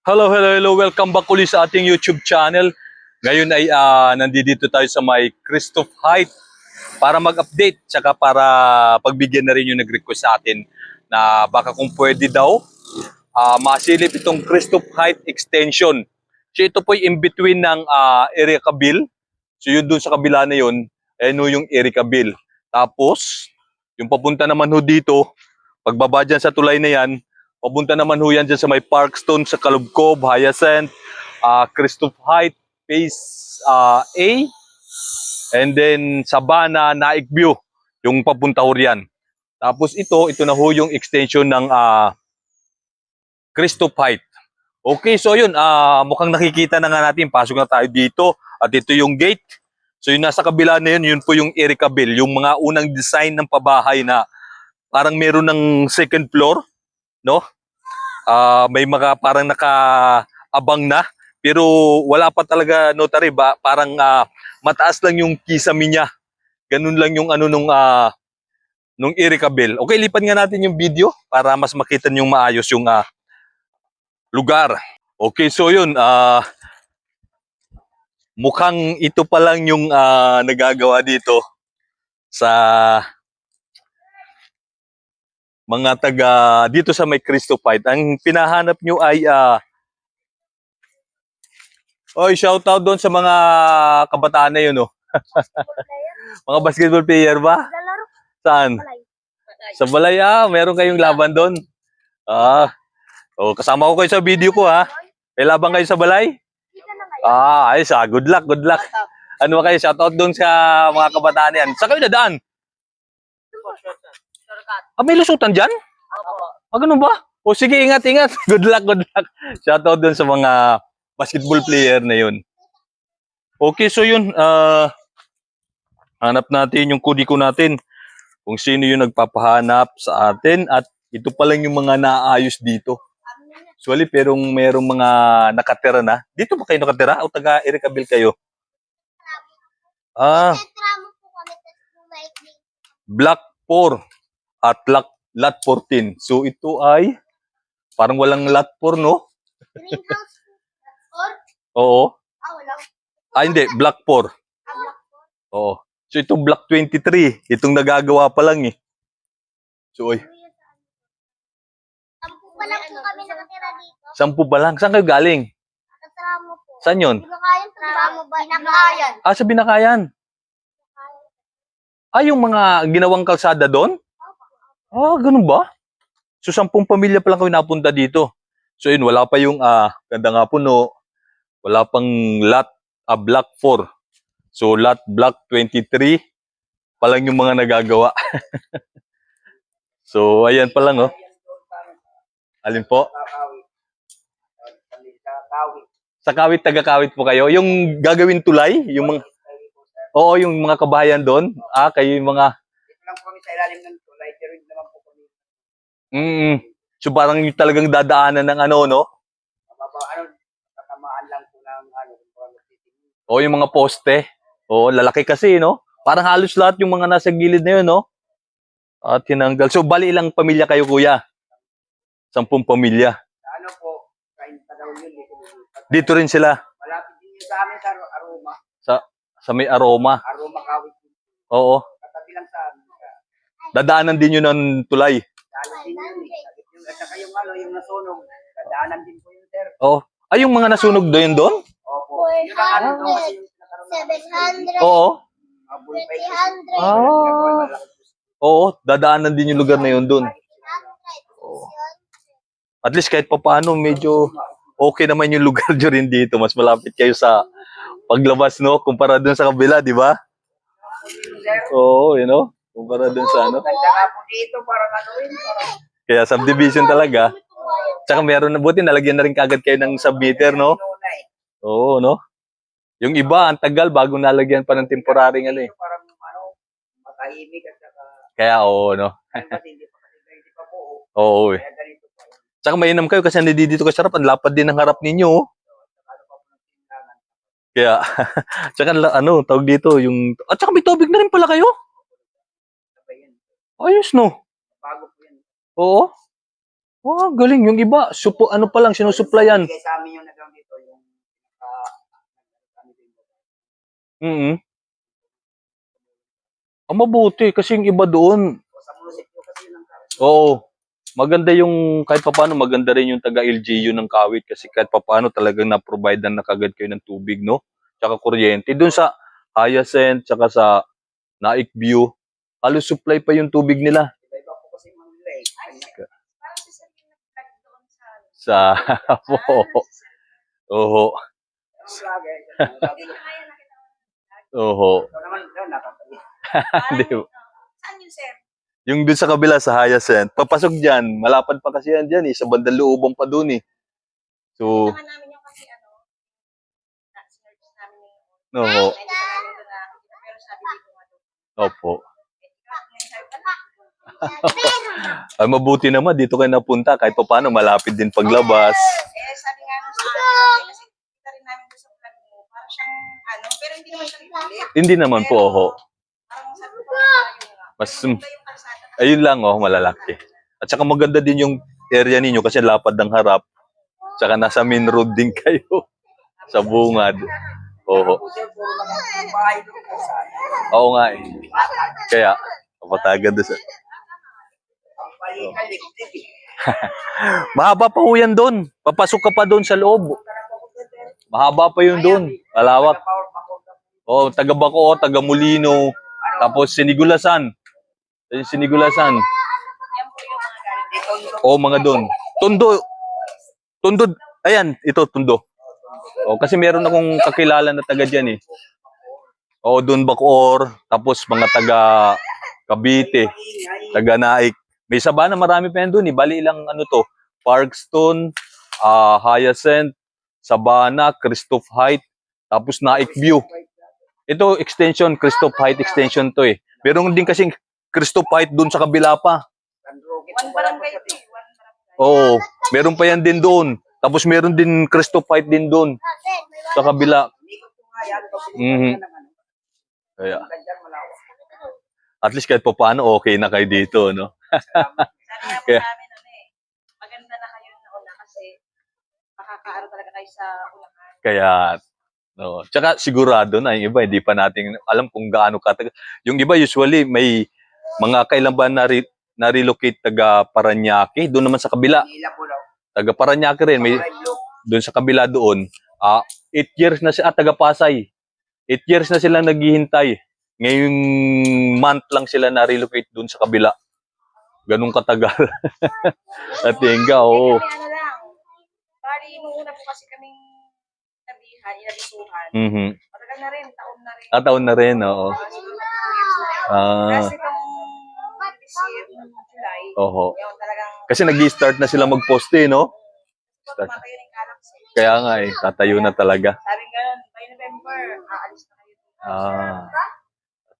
Hello, hello, hello. Welcome back ulit sa ating YouTube channel. Ngayon ay ah, nandito tayo sa may Christoph Height para mag-update tsaka para pagbigyan na rin yung nag-request sa atin na baka kung pwede daw ah, masilip itong Christoph Height extension. So ito po in between ng ah, Erika Bill. So yun dun sa kabila na yun, eh no yung Erika Bill. Tapos, yung papunta naman ho dito, pagbaba dyan sa tulay na yan, Papunta naman ho yan dyan sa may Parkstone, sa Kalubkob, Hyacinth, uh, Christoph Height, Phase ah, A, and then Sabana, Naik View, yung papunta ho riyan. Tapos ito, ito na ho yung extension ng ah, Christoph Height. Okay, so yun, ah, mukhang nakikita na nga natin, pasok na tayo dito, at ito yung gate. So yung nasa kabila na yun, yun po yung Erika Bill, yung mga unang design ng pabahay na parang meron ng second floor, no? Ah, may mga parang nakaabang na pero wala pa talaga notary ba parang ah, mataas lang yung kisame niya. Ganun lang yung ano nung ah, nung Erika Bell. Okay, lipat nga natin yung video para mas makita niyo maayos yung ah, lugar. Okay, so yun ah mukhang ito pa lang yung ah, nagagawa dito sa mga taga dito sa may Cristo Fight. Ang pinahanap nyo ay ah Oy, shout out doon sa mga kabataan na yun, oh. mga basketball player ba? Saan? Sa Balay, ah. Meron kayong laban doon. Ah. Oh, kasama ko kayo sa video ko, ha. May laban kayo sa Balay? Ah, ayos ah. Good luck, good luck. Ano ba kayo? Shout out doon sa mga kabataan yan. Saan kayo dadaan? Ah, may lusutan dyan? Ah, ganun ba? O sige, ingat, ingat. Good luck, good luck. Shoutout dun sa mga basketball player na yun. Okay, so yun. ah hanap natin yung kudiko natin. Kung sino yung nagpapahanap sa atin. At ito pa lang yung mga naayos dito. Actually, pero merong mga nakatira na. Dito ba kayo nakatira? O taga Erikabil kayo? Ah. Block 4 at lot, lot 14. So ito ay parang walang lot 4, no? Greenhouse. Or, Oo. ah, wala. Ah, hindi. Block 4. Ah, block. Oo. So ito block 23. Itong nagagawa pa lang eh. So ay, Sampu pa lang po kami nakatira dito. sampu pa lang. Saan kayo galing? Tetramo po. Saan yun? Binakayan ba? Binakayan. Ah, sa Binakayan. Ah, yung mga ginawang kalsada doon? Ah, ganun ba? So, sampung pamilya pa lang kayo napunta dito. So, yun, wala pa yung ah, ganda nga puno. Wala pang lot, ah, block 4. So, lot block 23 pa lang yung mga nagagawa. so, ayan pa lang, oh. Alin po? Sa kawit, taga-kawit po kayo. Yung gagawin tulay, yung mga, oo, yung mga kabayan doon. Ah, kayo yung mga, Dito lang po kami sa ilalim ng tulay, pero hindi naman po kami mm, so parang yung talagang dadaanan ng ano, no? mababa, ano, tatamaan lang po ng ano. O yung mga poste. O lalaki kasi, no? Parang halos lahat yung mga nasa gilid na yun, no? At tinanggal. So, bali ilang pamilya kayo, kuya? Sampung pamilya. Sa ano po, kain pa daw yun, dito, rin sila, Malapit din yun sa amin sa Aro- aroma, sa may aroma. aroma kawit. Oo. Katabi lang sa amin. Sa Dadaanan din yun ng tulay. daanan din yun eh. Sabi yung, at saka yung ano, yung nasunog, dadaanan din po yun, sir. Oo. Ay, yung mga nasunog doon doon? Opo. Yun ang ano, doon kasi yung nakaroon ng 700. Oo. mga bullfight. 300. Ah. Oo. Dadaanan din yung lugar na yun doon. 300. Oo. At least kahit papaano, medyo okay naman yung lugar nyo rin dito. Mas malapit kayo sa paglabas, no? Kumpara dun sa kabila, di ba? Sir, Oo, you know? Kumpara dun sa ano. ganda nga po dito, parang ano yun, parang Kaya subdivision talaga. Tsaka meron na buti, nalagyan na rin kagad kayo ng submeter, no? Oo, no? Yung iba, ang tagal bago nalagyan pa ng temporary ano eh. Parang ano, matahimik at saka, Kaya oo, no? ano hindi pa hindi pa po. Oo, eh. Tsaka mainam kayo kasi hindi dito kasarap. Ang lapad din ng harap ninyo, oh. Ano. Kaya, tsaka ano, tawag dito, yung... At tsaka may tubig na rin pala kayo. Yan. Ayos, no? Bago. Oo. Wow, galing. Yung iba, supo, ano pa lang, sinusuplayan. Bigay sa amin yung nagawang dito, yung ah, dito. Mm Ang mabuti kasi yung iba doon, sa munisipyo kasi. Oo. Maganda yung kahit papaano maganda rin yung taga LGU ng Kawit kasi kahit papaano talagang na-provide na nakagad kayo ng tubig, no? Tsaka kuryente. Doon sa Hyacinth, tsaka sa Naik View, halos supply pa yung tubig nila Iba-iba po kasi mga nila eh. Kanya- Parang si Sir yung nag-vlog doon sa... sa Oo. Oo. Oo. Nakakali. Di ba? Saan yun, Sir? Yung doon sa kabila sa Hyacinth, papasok diyan, malapad pa kasi yan diyan eh, sa bandang looban pa doon eh. So, Naman namin yung kasi ano, na sinerge namin yung oo. Ay, hindi pa namin doon nakakita, pero sabi dito nga doon. Opo. Eh, ikaw, ngayon sabi ko, Ay mabuti naman dito kayo napunta kahit pa paano malapit din paglabas. Eh, sabi nga nung sa akin, kasi kita rin namin doon sa vlog mo, parang siyang, ano, pero hindi naman siya pilit. Hindi naman po ho. Parang sabi ko, nga. Mas kalsada. ayun lang oh, malalaki. At saka maganda din yung area ninyo kasi lapad ng harap. Tsaka nasa main road din kayo sa bungad. Oo. Oo nga eh. Kaya kapatagan doon sa ang balikan dikdik eh. Mahaba pa ho yan doon. Papasok ka pa doon sa loob. Mahaba pa yun doon. Malawak. Oh, taga Bacoor, taga Molino, tapos Sinigulasan. Sinigulasan. Yung mga doon. Tondo. Tondo. Ayan, ito Tondo. O kasi meron akong kakilala na taga diyan eh. O doon Bacoor, tapos mga taga Cavite, taga Naik. May sabana marami pa yan doon eh. Bali ilang ano to, Parkstone, ah Hyacinth, Sabana, Christoph Height, tapos Naik View. Ito extension, Christoph Height extension to eh. Meron din kasing Christoph Height doon sa kabila pa. One barangay ito eh. Oo, meron pa yan din doon. Tapos meron din Christo Fight din doon sa kabila. Mhm. ano. Kaya at least kahit pa paano okay na kayo dito, no? Sabi nga po Kaya- sa amin, ano eh, maganda na kayo na una kasi makakaaro talaga kayo sa ulangan. Kaya no. Tsaka sigurado na yung iba hindi pa natin alam kung gaano katagal. Yung iba usually may mga kailan ba na na-relocate taga Paranaque, doon naman sa kabila. Manila po daw. Taga Paranaque rin, may doon sa kabila doon. Ah, 8 years na siya, ah, taga Pasay. 8 years na sila naghihintay. Ngayong month lang sila na-relocate doon sa kabila. Ganun katagal. At Tenga, oo. Eh, lang, bali nung una po kasi kaming nabihan, inabisuhan, Mhm. matagal na rin, taon na rin. Ah, taon na rin, oo. Ah. Ah, Kasi nung July, oho. talagang, Kasi nag-start na sila magposte, no? tumatayo ng Galaxy. Kaya nga eh, tatayo na talaga. Sabi nga, by November, aalis na kayo. Ah.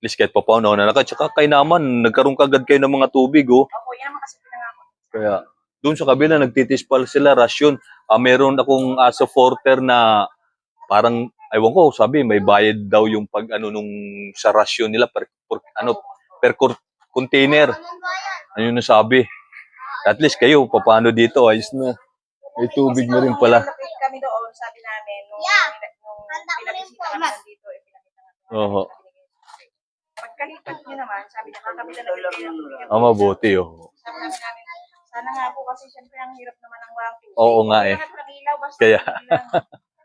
Least kahit pa paano na naka. Tsaka kayo naman, nagkaroon kagad kayo ng mga tubig, oh. Opo, yan naman kasi pinangako. Kaya doon sa kabila nagtitis pala sila rasyon. Ah, meron akong aso porter na parang aywan ko, sabi may bayad daw yung pag ano nung sa rasyon nila per, per- ano per container. Ano yung nasabi? At least kayo paano dito ayos na. May tubig na rin pala. Nung kami doon, sabi namin, nung, Yeah. nung pinabisita po, kami nandito, eh, pinakita nga Oo. Pagkalipat nyo naman, sabi niya, kakabila na bigay ng tubig. Ah, mabuti oh. Sabi namin namin, sana nga po kasi syempre ang hirap naman ng walang tubig. Oo nga eh. Lahat ng ilaw, basta Kaya- tubig lang.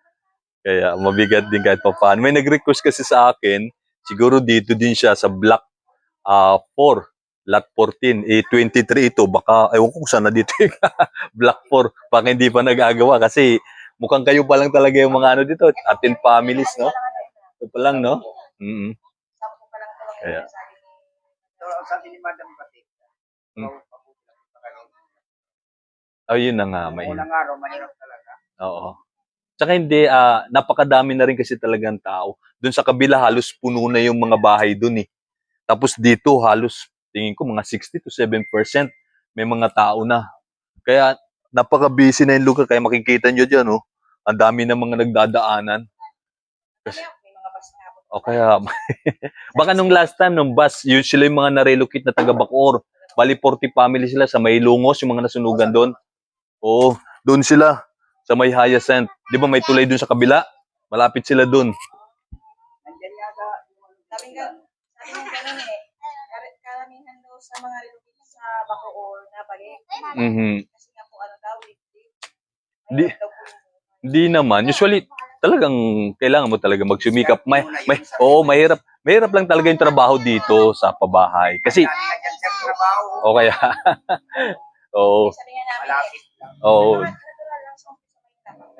Kaya mabigat din kahit papaano. May nag-request kasi sa akin, siguro dito din siya sa block ah 4, lot 14, eh 23 ito. Baka, ewan ko kung saan na dito yung block 4. Baka hindi pa nagagawa kasi mukhang kayo pa lang talaga yung mga ano dito, atin families, no? Ito pa lang, no? Mm Sampo pa lang talaga Kaya. So, sabi ni Madam Pati. Hmm. Oh, yun na nga, may. Unang araw, mahirap talaga. Oo. Tsaka hindi, ah, napakadami na rin kasi talagang tao. Doon sa kabila, halos puno na yung mga bahay doon eh. Tapos dito, halos, tingin ko, mga 60 to 7% may mga tao na. Kaya, napaka-busy na yung lugar. Kaya makikita nyo dyan, oh. Ang dami na mga nagdadaanan. Kaya, may mga bus nga po. O kaya, baka nung last time, nung bus, sila yung mga narelocate na taga Bacoor. Bali, 40 family sila sa Maylungos, yung mga nasunugan doon. Oo, doon sila sa may Hyacinth. Di ba may tulay doon sa kabila? Malapit sila doon. Karamihan daw sa mga relocate sa Bacoor na balik. Mhm. Kasi nga po ano daw, weekday. Di-. Hindi naman. Usually, talagang kailangan mo talaga magsumikap. May, may, oo, mahirap. Mahirap lang talaga yung trabaho dito sa pabahay. Kasi, o kaya, oo, eh, oo,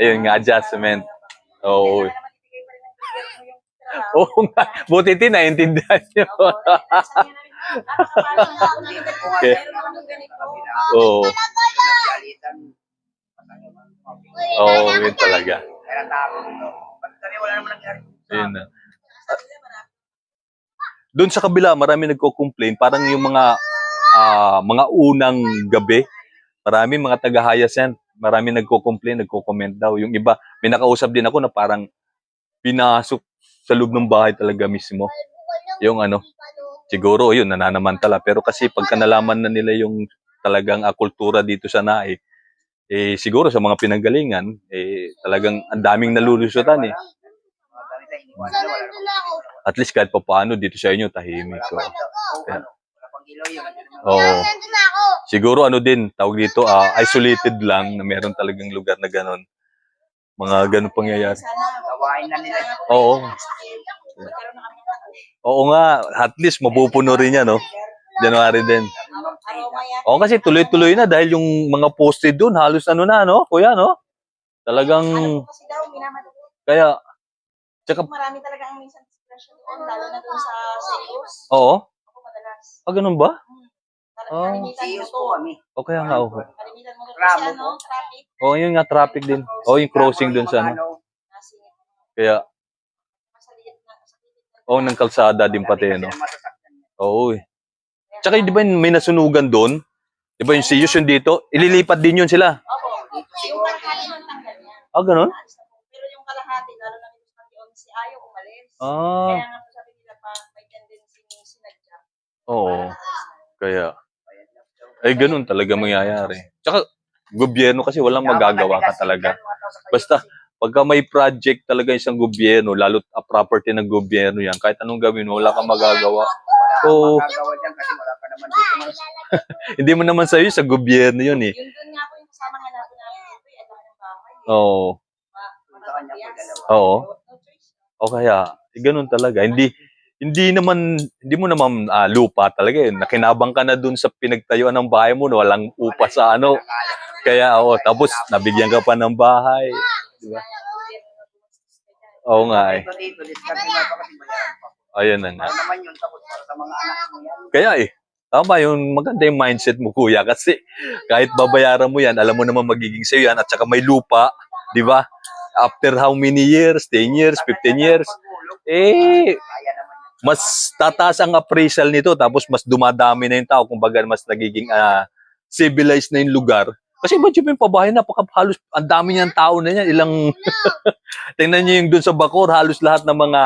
ayun nga, adjustment. Oo. Oo nga, buti din naintindihan nyo. Okay. Kami ganito. Oo, oo, yun talaga. Kaya tao dito. Ba't kami wala naman nangyari? Yun na. Doon sa kabila, marami nagko-complain. Parang yung mga ah, mga unang gabi, marami mga taga-Hyacinth, marami nagko-complain, nagko-comment daw. Yung iba, may nakausap din ako na parang pinasok sa loob ng bahay talaga mismo. Yung ano, siguro yun, nananamantala. Pero kasi pagka nalaman na nila yung talagang ah, kultura dito sa NAE, eh siguro sa mga pinanggalingan, eh talagang ang daming nalulusutan eh. At least kahit pa paano dito sa inyo, tahimik. So, pa oh. Siguro ano din, tawag dito, ah, isolated lang na meron talagang lugar na ganon. Mga ganon pangyayari. Oo. Oo nga, at least mapupuno rin yan, no? January din. yan. Oo, kasi tuloy-tuloy na dahil yung mga posted doon, halos ano na, no? Kuya, no? Talagang, Ano kasi daw, kaya, tsaka, Marami talaga ang minsan discretion doon, lalo na doon sa serious. oo, Ako madalas. ah, ganun ba? Oh. Kalimitan mo Siyos to. po kami. O kaya nga, oo. Kalimitan mo. Kasi ano, traffic. Oo, yun nga, traffic din. Oo, yung crossing doon sa, ano? Kaya, oo, ng kalsada din pati, no? Oo, eh. Tsaka, di ba yung may nasunugan doon? Di ba yung siyos yun dito? Ililipat din yun sila. Opo. Yung kalahati ng tanggal niya. Ah, ganun? Pero yung kalahati, lalo na yung Panginoon, si Ayaw umalis. Ah, Kaya nga po sabi nila pa, may tendency ni sinadya. oo. Kaya, ay ganun talaga mangyayari. Tsaka, gobyerno kasi walang magagawa ka talaga. Basta, pagka may project talaga isang gobyerno, lalo a property ng gobyerno yan, kahit anong gawin mo, wala kang magagawa. So, Magagawa dyan kasi wala ka naman dito. hindi mo naman sa'yo, sa gobyerno yun eh. Yun doon nga po yung kasama nga natin namin dito, ang laki ng bahay. eh. Oo. Ma- Sa kanya po matatapiyas. dalawa. Oo. No no choice. O kaya, eh, ganun talaga. Hindi, hindi naman, hindi mo naman ah, lupa talaga yun. Nakinabang ka na dun sa pinagtayuan ng bahay mo na walang upa sa ano. Kaya, oo, tapos nabigyan ka pa ng bahay. Di ba? Kaya ang gobyerno na gumastos ka dyan. Oo nga eh. Dito dito, discard mo pa kasi bayaran pa. Ayun na nga. Ano naman yun, tapos para sa mga anak mo yan. Kaya eh, tama yung maganda yung mindset mo kuya kasi kahit babayaran mo yan, alam mo naman magiging sa'yo yan at saka may lupa, di ba? After how many years? 10 years? 15 years? Eh, mas tataas ang appraisal nito tapos mas dumadami na yung tao kumbaga mas nagiging ah, civilized na yung lugar. Kasi imagine mo yung pabahay, napaka halos ang dami niyang tao na yan. Ilang, tingnan niyo yung dun sa Bacor, halos lahat ng mga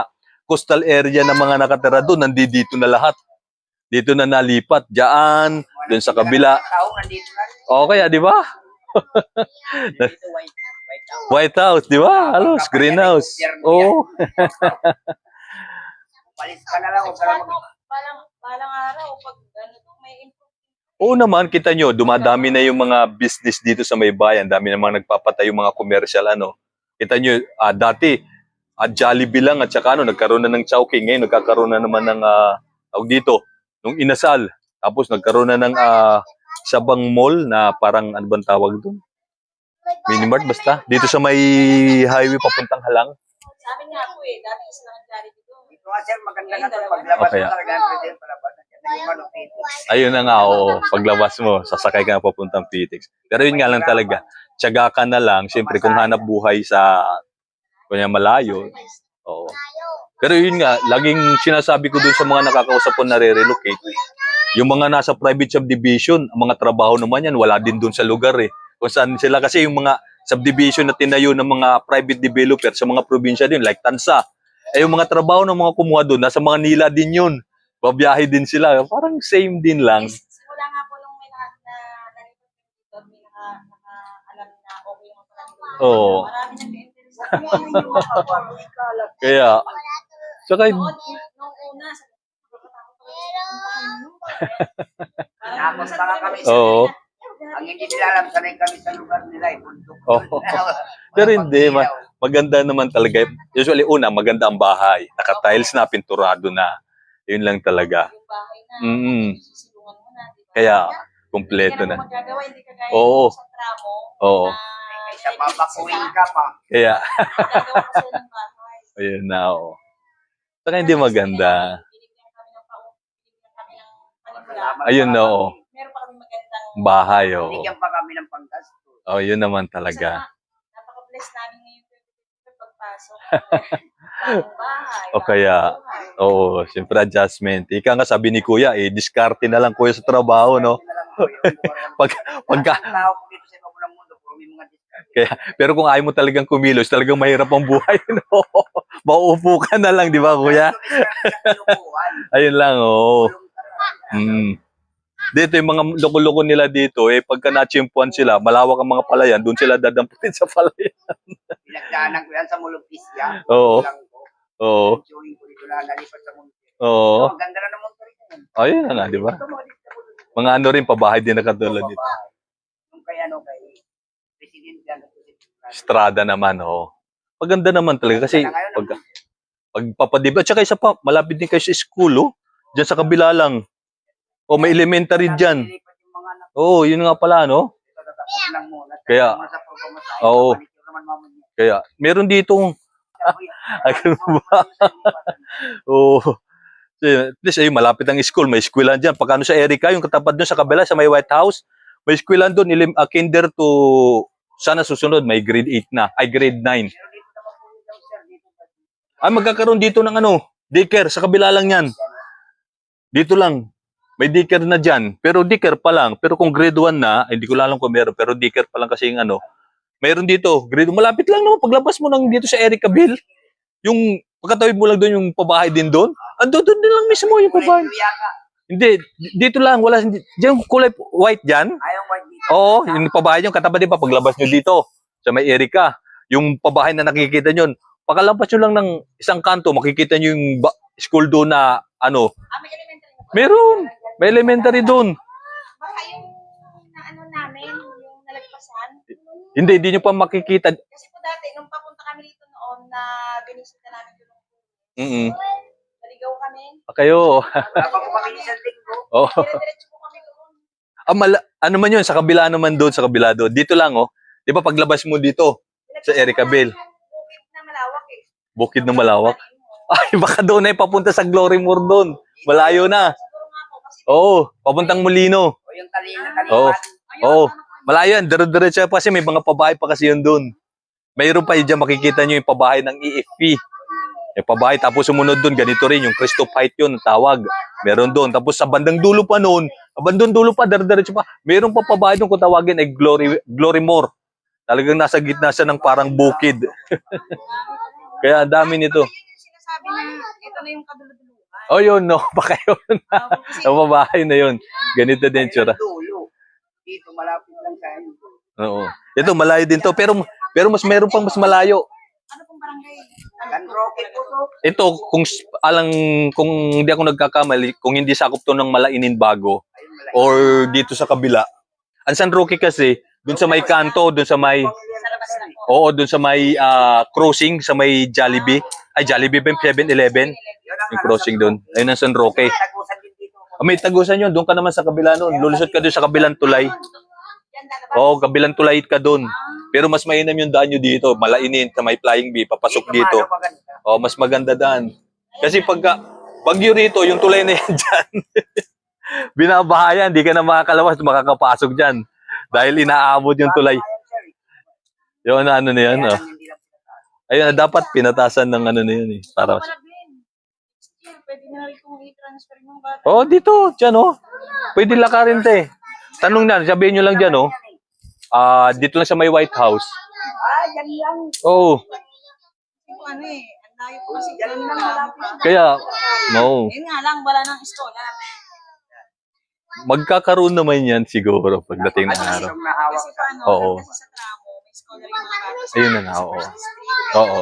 coastal area ng mga nakatira doon, nandito na lahat. Dito na nalipat. Diyan, dun sa kabila. Na. O kaya, di ba? White, house. Di ba? Halos, greenhouse. Oo. Palis ka na lang. Balang, balang pag ano to, may. Oo naman, kita nyo, dumadami na yung mga business dito sa may bayan. Dami namang nagpapatayo mga commercial, ano. Kita nyo, ah, dati, at Jollibee lang at saka ano, nagkaroon na ng Chowking. Ngayon, nagkakaroon na naman ng, ah, tawag dito, nung inasal. Tapos nagkaroon na ng ah, Sabang Mall na parang, ano bang tawag doon? Minimart basta. Dito sa may highway papuntang Halang. Sa amin nga po eh, dati isa ang jari dito. Dito nga sir, maganda nga to. Paglabas Okay. mo talaga ang present palabas. Na manupit. Ayun na nga, oo. Paglabas mo, sasakay ka na papuntang Pitex. Pero yun nga lang talaga. Tiyaga ka na lang. Siyempre, kung hanap buhay sa kunya malayo. Oo. Pero yun nga, laging sinasabi ko dun sa mga nakakausap ko na re-relocate, yung mga nasa private subdivision, ang mga trabaho naman yan, wala din dun sa lugar eh. Kung saan sila, kasi yung mga subdivision na tinayo ng mga private developer sa mga probinsya din, like Tansa, eh yung mga trabaho ng mga kumuha doon, nasa mga nila din yun. Babiyahe din sila. Parang same din lang. Simula nga po nung may na, na, Oo. Marami nag-interest sa Ano yung mga bago ikalat? Kaya, tsaka, Noon, nung una, sabi ko, "Nakakatakot ako sa nyo." Parang Nakakot pa nga kami. Oo. Ang hindi nila alam, sanay kami sa lugar nila. Eh, bundok. Oo. pero hindi, ma- maganda naman talaga. Usually, una, maganda ang bahay. Naka-tiles na, pinturado na. Yun lang talaga. Yung bahay na, Mm. sisilungan mo na, di ba? Kaya, kumpleto na. magagawa, hindi ka gaya Oo. sa tramo. Oo. na Ka pa. Kaya, Gagawa ka ng bahay. ayun na, oo. Saka hindi maganda. Binigyan kami ng pau- binigyan kami ng panimula. Ayun na, oo. Meron pa kami magandang Bahay, oo. Bigyan pa kami ng panggasto. Oh, yun naman Isa talaga. pa, Napaka-bless namin ngayon 2025 pagpasok. O kaya. Oo, siyempre adjustment. Ika nga sabi ni Kuya, eh, diskarte na lang Kuya sa trabaho, no? Pag- pagka- Ko discount. Pero kung ayaw mo talagang kumilos, talagang mahirap ang buhay, no? Mauupo ka na lang, di ba, Kuya? Ayun lang, oo. Mm. Dito, yung mga loko-loko nila dito, eh, pagka nachimpuan sila, malawak ang mga palayan, doon sila dadamputin sa palayan. Pinagdaanan ko yan sa Mulupisia. Oo. Lang ko. Oo, ko mundo. oo. Ang ganda na ng mundo rin yan. Ayun na nga, di ba? Mga ano rin, pabahay din na katulad dito. Yung kay ano, kay President yan. Strada naman, oo. Maganda naman talaga kasi pag pagpapadiba, tsaka isa pa, malapit din kayo sa school, oh. Diyan sa kabila lang. O may elementary diyan. Oo, yun nga pala, no? Kaya- Oo. mamaya. Kaya, meron ditong, ba? oo. At least, ayun, malapit ang school. May schoolan dyan. Pag ano sa Erica, yung katapat doon sa kabila, sa may White House, may schoolan doon, ilim, uh, kinder to, sana susunod, may grade 8 na, ay grade 9. Pero dito naman po yung daw, sir, dito ba? Ay, magkakaroon dito ng ano, daycare, sa kabila lang yan. Dito lang. May daycare na dyan. Pero daycare pa lang. Pero kung grade 1 na, hindi ko alam kung meron. Pero daycare pa lang kasi yung ano. Meron dito. Grade 1. Malapit lang naman. Paglabas mo ng dito sa Erica Bill. Yung pagkatawid mo lang doon yung pabahay din doon. Ando doon din lang mismo yung pabahay. Hindi. di- Dito lang. Wala. hindi- Diyan kulay white dyan. Ayaw. Oo. Yung pabahay nyo. Katapat din pa paglabas nyo dito. Sa may Erica. Yung pabahay na nakikita nyo. Pagkalampas nyo lang ng isang kanto, makikita nyo yung school doon na ano, Ah, may elementary na? Meron. May elementary doon. Baka yung na ano namin, yung nalagpasan. Hindi, hindi nyo pa makikita. Kasi po dati, nung papunta kami dito noon na binisita namin yung Mm naligaw kami. Kayo. Wala pa po kami. Dire-diretso po kami doon. Ah, mala- ano man yun, sa kabila naman doon, sa kabila doon. Dito lang, oh. Di ba paglabas mo dito, Sa Erica Bell. Bukid na malawak eh. bukid na malawak. Ay, baka doon ay papunta sa Glory Moor doon. Malayo na. Oo, papuntang Molino. O yung talipan. Oo. Oo. Malayo yan, dire-diretso pa kasi may mga pabahay pa kasi yun doon. Mayroon pa yun dyan, makikita nyo yung pabahay ng EFP. Yung pabahay, tapos sumunod doon, ganito rin, yung Cristo Fight yun, tawag. Meron doon. Tapos sa bandang dulo pa noon, bandang dulo pa, dire-diretso pa, meron pa pabahay doon kung tawagin ay Glory, Glory Moor. Talagang nasa gitna siya ng parang bukid. Kaya ang dami nito. Sinasabi na ito na yung kaduluduluhan. Oh, yun, no. Baka yun. Ah, babahay na yun. Ganito din tsura. Dito, malapit lang sa amin. Oo. Ito, malayo din to. Pero, pero mas meron pang mas malayo. Ito, kung alang, kung hindi ako nagkakamali, kung hindi sakop to ng Malainin Bago, or dito sa kabila. Ang San Roque kasi, dun sa may kanto, dun sa may, oo, dun sa may ah, crossing, sa may Jollibee. Ay, Jollibee ba yung 7-Eleven? Yun ang Yung crossing dun. Ayun ang San Roque. Ah, may tagusan yun, doon ka naman sa kabila nun. Lulusot ka doon sa kabilang tulay. Oo, kabilang tulay ka doon. Pero mas mainam yung daan nyo dito. Malainin sa may flying bee, papasok dito. Oh, mas maganda daan. Kasi pagka bagyo rito, yung tulay na yan dyan. binabahayan, di ka na makakalabas, makakapasok dyan. Dahil inaabot yung tulay. Yung ano na yan, oh. hindi. Ayun, dapat pinatasan ng ano na yun eh. Para. Still, pwede na rin kung i-transfer yung bata. Oh, dito, dyan oh. Pwede lakarin te. Tanong na, sabihin nyo lang dyan oh. Ah, dito lang sa may White House. Ah, yan lang. Oh, Kasi kung ano eh, ang layo po kasi Yan lang malapit. kaya, no. Yun nga lang, wala nang istola. Magkakaroon naman yan siguro pagdating ng araw. Yung Kasi paano, Oo. kasi sa tramo, may scholar yung mga bata. Ayun na nga, oo. Oo.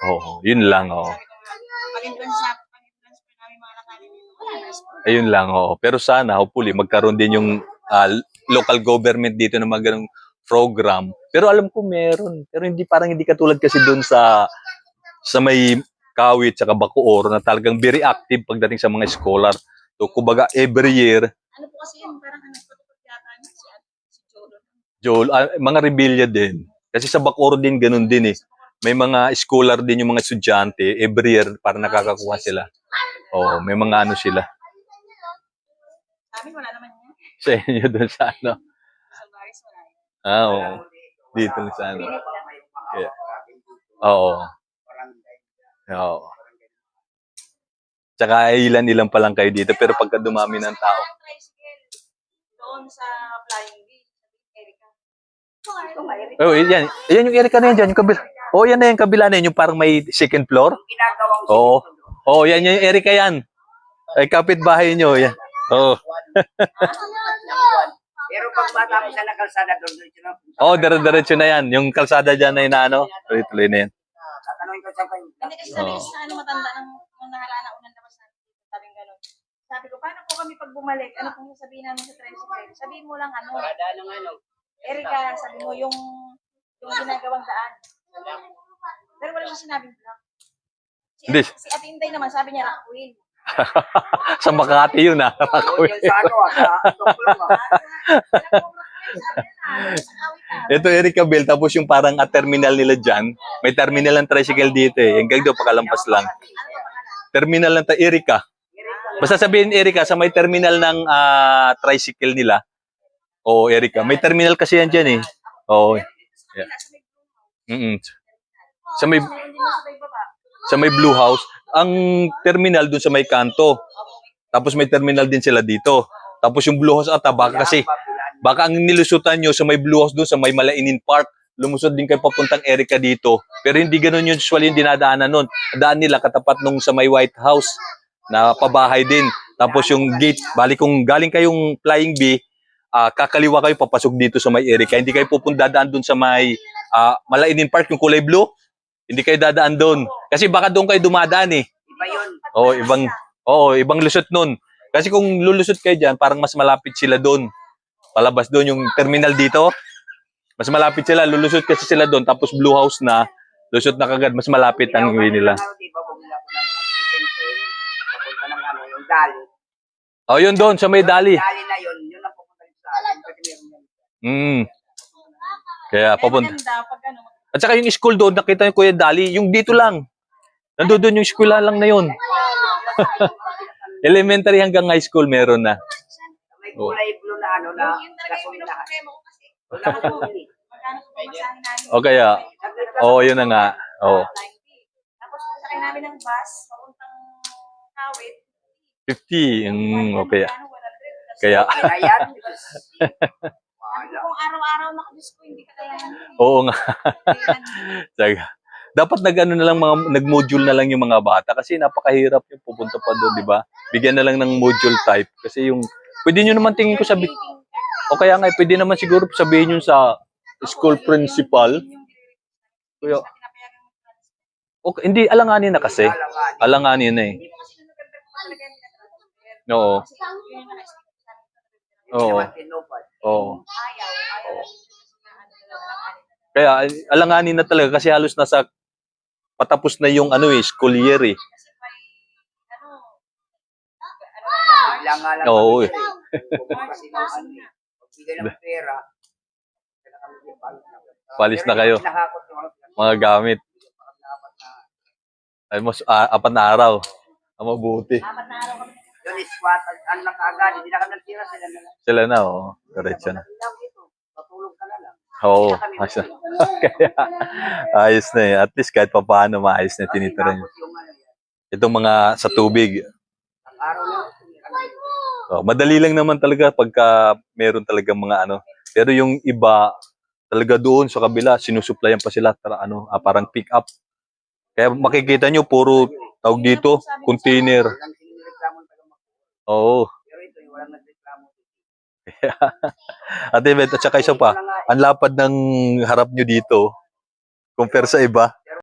Oo, yun lang, oo. Sabi ko nga, pag-entrance sa pag-entrance pa namin mga nakali dito, wala na school. Ayun lang, oo. Pero sana, hopefully, magkaroon din yung ah, local government dito na mga program. Pero alam ko meron. Pero hindi parang hindi katulad kasi doon sa sa may Kawit tsaka Bacoor na talagang very active pagdating sa mga scholar. So, kumbaga, every year, Ano po kasi yun, parang ang nagpatupad yata niya si, si Jolo. Joel, ah, mga rebellion din. Kasi sa Bacoor din, ganun din eh. May mga scholar din yung mga estudyante. Every year, para nakakakuha sila. Oo, may mga ano sila. Sa amin, wala naman. Sa inyo doon sa ano. Sa Baris, yan. Ah, oo. Dito lang sa ano. Yeah. Oo. Oo. Tsaka ilan-ilan pa lang kayo dito. Pero pagka dumami ng tao. Doon sa Flying Bee, Erika. Oh, yan. Yan yung Erika na yan dyan. Yung kabila. Oh, yan na yung kabila na yan. Yung parang may second floor. Ginagawang Oo. Oh, yan yung Erika yan. Ay, kapitbahay nyo. Yan. Oo. Pero pag matapos na kalsada doon, diretso na. Oh, dire-diretso na yan. Yung kalsada dyan na inaano. Tuloy-tuloy na yan. Tatanungin ko sa kayo. Hindi kasi sabi Oo. sa ano matanda ng nung nakaraan na unang labas natin dito, sabi gano'n. Sabi ko, paano po kami pag bumalik? Ano pong sasabihin namin sa tricycle? Sabihin mo lang ano, Daan ng ano. Erika, sabi mo yung yung ginagawang daan. Pero wala siya sinabing block. Si, Hindi. si Ate Inday naman, sabi niya Rockwell. Sa Makati yun ah. Oo, sa ano ah. Sa ah. Ito Erika Bell. Tapos yung parang at terminal nila dyan. May terminal ng tricycle dito eh. Hanggang doon pakalampas lang. Terminal ng ta- Erika. Basta sabihin Erika, sa may terminal ng ah, tricycle nila. Oo, Erika. May terminal kasi yan dyan eh. Oo. Yeah. Mm Sa may sa may Blue House, ang terminal dun sa may kanto. Tapos may terminal din sila dito. Tapos yung Blue House ata baka kasi baka ang nilusutan nyo sa may Blue House dun sa may Malainin Park, lumusod din kayo papuntang Erica dito. Pero hindi ganun yung usually yung dinadaanan nun. Daan nila katapat nung sa may White House na pabahay din. Tapos yung gate, bali kung galing kayong Flying Bee, ah, kakaliwa kayo papasok dito sa may Erica. Hindi kayo pupunta dadaan dun sa may ah, Malainin Park, yung kulay blue. Hindi kayo dadaan doon. Kasi baka doon kayo dumadaan eh. Iba yun. Oo, ibang Oo, ibang lusot nun. Kasi kung lulusot kayo diyan, parang mas malapit sila doon. Palabas doon yung terminal dito. Mas malapit sila, lulusot kasi sila doon tapos Blue House na, lusot na kagad, mas malapit ang uwi nila. Oh, yun doon sa may dali. Dali na yun, yun ang pupunta sa akin. Mm. Kaya Kaya papunta. maganda pag ano, At saka yung school doon, nakita niyo Kuya Dali, yung dito lang. Nandoon doon yung school lang na yun. Elementary hanggang high school meron na. May kulay blue na ano na gasolina. Wala bumili. O kaya, oo, oh, yun na nga. Oo. Tapos pagsakay namin ng bus, papuntang Kawit. 50. Mm, o kaya. Magkano, 100. Kaya, Kung araw-araw nakadis ko, hindi ka kaya oo nga. Saga. Dapat nag-ano na lang mga nag-module na lang yung mga bata kasi napakahirap yung pupunta pa doon, di ba? Bigyan na lang ng module type kasi yung pwede niyo naman tingin ko sabi o kaya nga pwede naman siguro sabihin yun sa school principal. Kuya, okay, hindi alanganin na kasi. Alanganin na eh. Oo. Oo. Oo. Ayaw, ayaw. Kaya alanganin na talaga kasi halos nasa patapos na yung ano eh, school year eh. Nga lang Oo, eh. Kasi ano 2000 eh. Pagbigay ng pera, kami palis na. Palis na Pero kayo. Nakakot yung ano, Mga gamit. na Ay, mas ah, apat na araw. Ang mabuti. Apat na araw kami yun is what ano na kaagad, hindi na kami nagtira sila na lang. Sila na, oo. Diretso na. Patulog ka na lang. Oo. Na. Kaya, ayos na eh. At least kahit pa paano maayos na tinitira niyo. Ano Itong mga sa tubig. ang Oh, madali lang naman talaga pagka meron talaga mga ano. Pero yung iba, talaga doon sa kabila, sinusuplayan pa sila tara, ano, ah, parang pick up. Kaya makikita nyo, puro tawag dito, container. walang sinireklamo taga mag- Oo. Pero ito, yung walang nagreklamo. Ate Beth, at saka isa pa, ang lapad ng harap nyo dito compare sa iba.